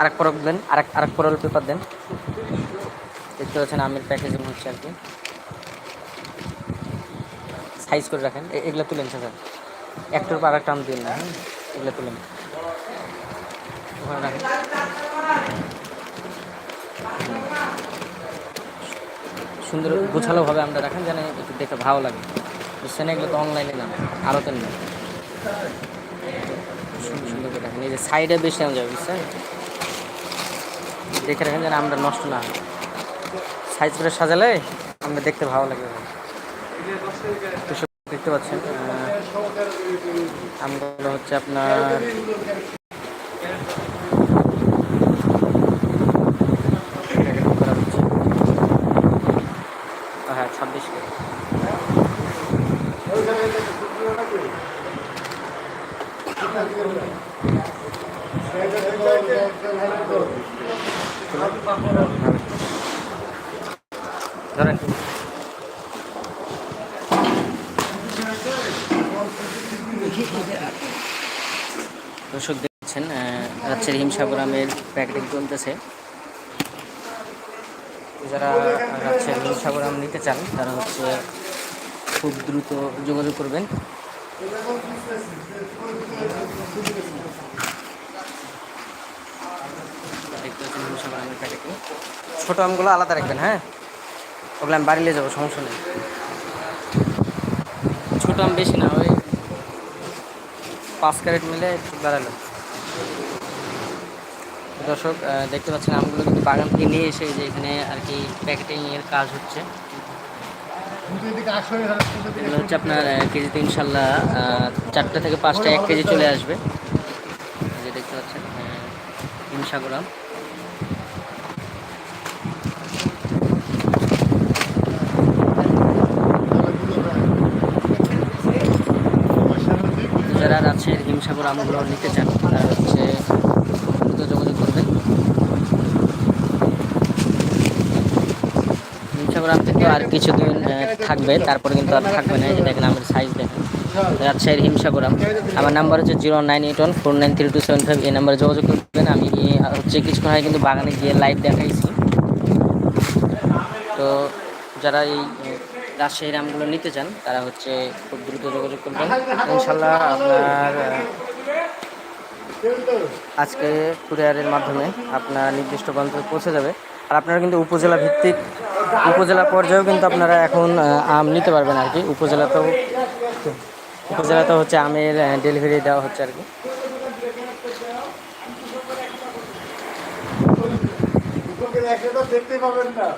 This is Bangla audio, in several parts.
আরেক পরক দেন, আরেক আরেক পরল পেপার দেন। দেখতে পাচ্ছেন আমের প্যাকেজিং হচ্ছে আর কি। সাইজ করে রাখেন। এগুলো তুলেন, স্যার। একটার পর আরেকটা আম দিন না হ্যাঁ? এগুলো তুলেন। ওখানে রাখেন। সুন্দর গোছালোভাবে আমরা রাখেন, যেন একটু দেখে ভালো লাগে। বুঝছেন? এগুলো তো অনলাইনে দাম আরও তেন না সুন্দর সুন্দর করে রাখেন। এই যে সাইডে বেশি আম যাবে, বুঝছেন? দেখে রাখেন যেন আমরা নষ্ট না হয়। সাইজ করে সাজালে আমরা দেখতে ভালো লাগে দেখতে পাচ্ছেন আমগুলো হচ্ছে আপনার হ্যাঁ ছাব্বিশ করে ধরেন দর্শক দেখছেন রাজশাহী হিমসাগর আমের প্যাকেটিং চলতেছে। যারা রাজশাহী হিমসাগর আম নিতে চান, তারা হচ্ছে খুব দ্রুত যোগাযোগ করবেন। প্যাকেটিং ছোটো আমগুলো আলাদা রাখবেন হ্যাঁ? ওগুলো আমি বাড়ি নিয়ে যাব, সমস্যা নেই। ছোটো আম বেশি না, ওই পাঁচ ক্যারেট মিলে দাঁড়াল দর্শক দেখতে পাচ্ছেন আমগুলো কিন্তু বাগান থেকে নিয়ে এসে যে এখানে আর কি প্যাকেটিং এর কাজ হচ্ছে। এগুলো হচ্ছে আপনার কেজিতে ইনশাল্লাহ চারটে থেকে পাঁচটা এক কেজি চলে আসবে। যে দেখতে পাচ্ছেন হিমসাগর আম যারা রাজশাহীর হিমসাগর আমগুলো নিতে চান, তারা হচ্ছে যোগাযোগ করবেন। হিমসাগর আম আর কিছুদিন থাকবে, তারপরে কিন্তু আর থাকবে না যে দেখেন আমার সাইজ দেখেন। রাজশাহীর হিমসাগর আম। আমার নাম্বার হচ্ছে zero nine eight one four nine three two seven five এই নাম্বারে যোগাযোগ করবেন, আমি হচ্ছে কিছুক্ষণ আগে কিন্তু বাগানে গিয়ে লাইভ দেখাইছি। তো যারা এই রাজশাহীর আমগুলো নিতে চান, তারা হচ্ছে খুব দ্রুত যোগাযোগ করবেন। ইনশাল্লাহ আপনার আজকে কুরিয়ারের মাধ্যমে আপনার নির্দিষ্ট গন্তব্যে পৌঁছে যাবে। আর আপনারা কিন্তু উপজেলা ভিত্তিক, উপজেলা পর্যায়েও কিন্তু আপনারা এখন আম নিতে পারবেন আর কি। উপজেলাতেও উপজেলাতেও হচ্ছে আমের ডেলিভারি দেওয়া হচ্ছে আর কি। দেখতে পাবেন না।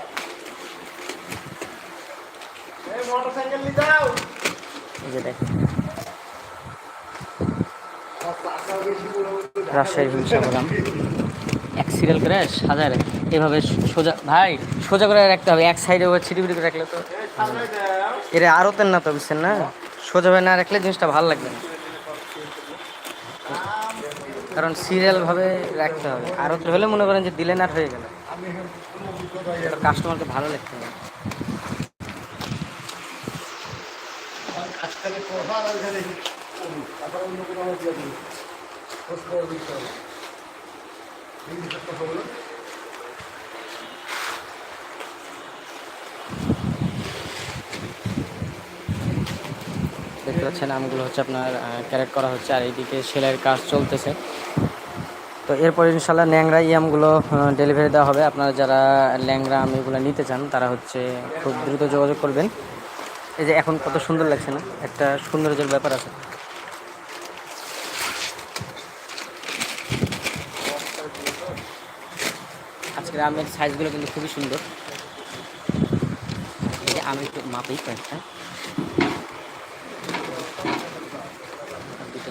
এই মোটরসাইকেল নিয়ে যে দেখেন রাজশাহীর হিমসাগর আম এক সিরিয়াল করে সাজায় রাখে। এভাবে সোজা ভাই সোজা করে রাখতে হবে। এক সাইডে ওভাবে ছিটিবিটি করে রাখলে তো এর আরও তেন না তো বুঝছেন না? সোজাভাবে না রাখলে জিনিসটা ভালো লাগবে না। কারণ সিরিয়ালভাবে রাখতে হবে। আরও হলে মনে করেন যে দিলেন আর হয়ে গেল। কাস্টমারকে ভালো লাগতে হবে। দেখতে পাচ্ছেন, আমগুলো হচ্ছে আপনার ক্যারেট করা হচ্ছে, আর এইদিকে সেলাইয়ের কাজ চলতেছে। তো এরপর ইনশাল্লাহ ল্যাংরা এই আমগুলো ডেলিভারি দেওয়া হবে। আপনারা যারা ল্যাংরা আম এগুলো নিতে চান, তারা হচ্ছে খুব দ্রুত যোগাযোগ করবেন। এই যে এখন কত সুন্দর লাগছে না? একটা সৌন্দর্যের ব্যাপার আছে। আজকের আমের সাইজগুলো কিন্তু খুবই সুন্দর। এই যে আমি একটু মাপেই কয়েকটা। দুটো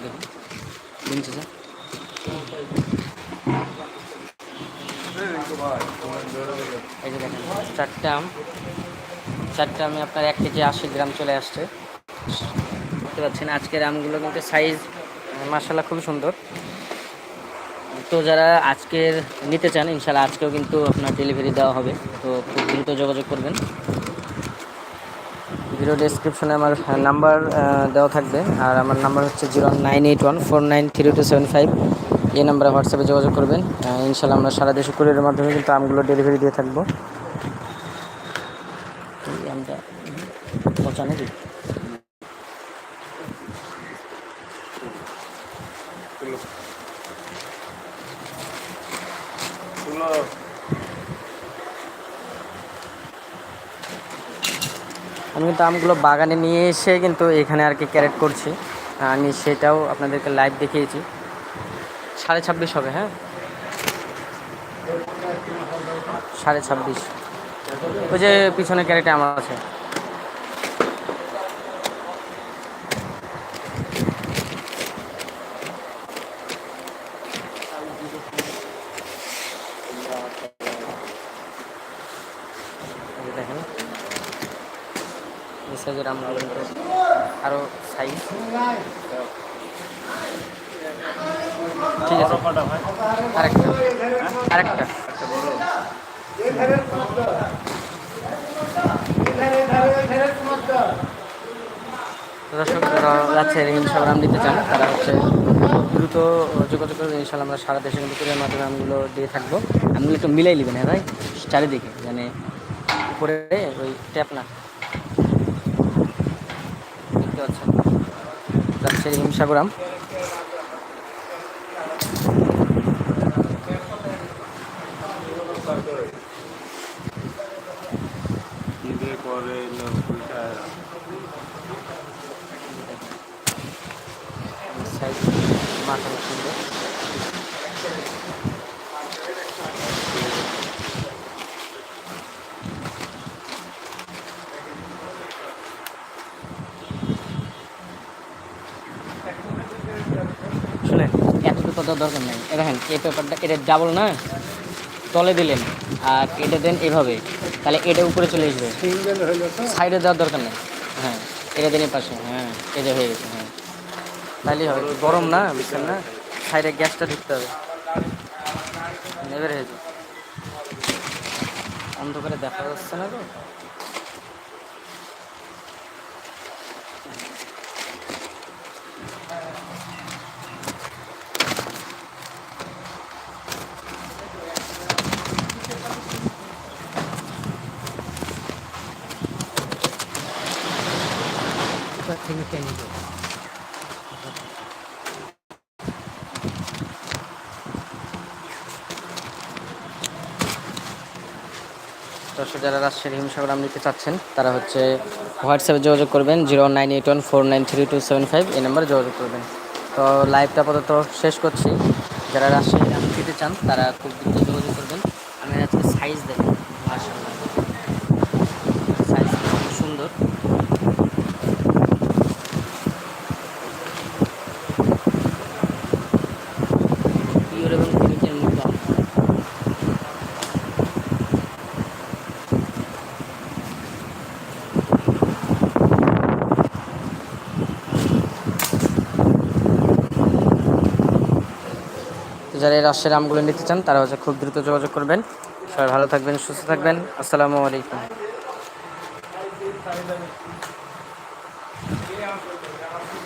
চারটে আম। চারটে আমে আপনার এক কেজি আশি গ্রাম চলে আসছে। বুঝতে পারছেন আজকের আমগুলো কিন্তু সাইজ মার্শাল্লাহ খুবই সুন্দর। তো যারা আজকের নিতে চান ইনশাল্লাহ আজকেও কিন্তু আপনার ডেলিভারি দেওয়া হবে। তো খুব দ্রুত যোগাযোগ করবেন। ভিডিও ডেসক্রিপশনে আমার নাম্বার দেওয়া থাকবে। আর আমার নাম্বার হচ্ছে zero nine eight one four nine three two seven five এই নাম্বারে হোয়াটসঅ্যাপে যোগাযোগ করবেন। ইনশাল্লাহ আমরা সারা দেশে কুরিয়ারের মাধ্যমে কিন্তু আমগুলো ডেলিভারি দিয়ে থাকব এই আমটা নাকি? আমি কিন্তু আমগুলো বাগানে নিয়ে এসে কিন্তু এখানে আর কি ক্যারেট করছি। আমি সেটাও আপনাদেরকে লাইভ দেখিয়েছি। সাড়ে ছাব্বিশ হবে হ্যাঁ? সাড়ে ছাব্বিশ। ওই যে পিছনে ক্যারেটে আমার আছে এই যে দেখেন কিন্তু আরও সাইজ। ঠিক আছে। আরেকটা। আরেকটা। দর্শক নিতে চান। তারা হচ্ছে দ্রুত যোগাযোগ করবেন ইনশাল্লাহ আমরা সারা মাধ্যমে আমগুলো দিয়ে থাকব। আমগুলো একটু মিলাই নেবেন হ্যাঁ ভাই? চারিদিকে মানে উপরে ওই ট্যাপ না দেখতে পাচ্ছেন রাজশাহী হিমসাগর আম ঈদের পরে নব্বইটা সাইজ মাশাআল্লাহ সুন্দর শুনে তো দরকার নেই। এ দেখেন এই পেপারটা এটা ডাবল না? তলে দিলেন আর এটা দেন এভাবে। তাহলে এটা উপরে চলে আসবে। সাইডে দেওয়ার দরকার নেই। হ্যাঁ এটা দিন পাশে। হ্যাঁ এটা হয়ে গেছে হ্যাঁ। তাহলেই হবে। গরম না বুঝছেন না? সাইডে গ্যাসটা ঢুকতে হবে। এবারে হয়েছে অন্ধকারে দেখা যাচ্ছে না তো? থেকে দেবো দর্শক, যারা রাজশাহী হিমসাগর নিতে চাচ্ছেন, তারা হচ্ছে হোয়াটসঅ্যাপে যোগাযোগ করবেন zero nine eight one four nine three two seven five, এই নাম্বারে যোগাযোগ করবেন। তো লাইভটা আপাতত শেষ করছি। যারা রাজশাহী আম নিতে চান, তারা খুব দ্রুত যোগাযোগ করবেন। আমি আজকে সাইজ দেখেন মার্শাল্লাহ সাইজ খুব সুন্দর পিওর এবং কেমিক্যাল মুক্ত আম তো যারা এই রাশের আমগুলো নিতে চান, তারা হচ্ছে খুব দ্রুত যোগাযোগ করবেন। সবাই ভালো থাকবেন, সুস্থ থাকবেন। আসসালামু আলাইকুম।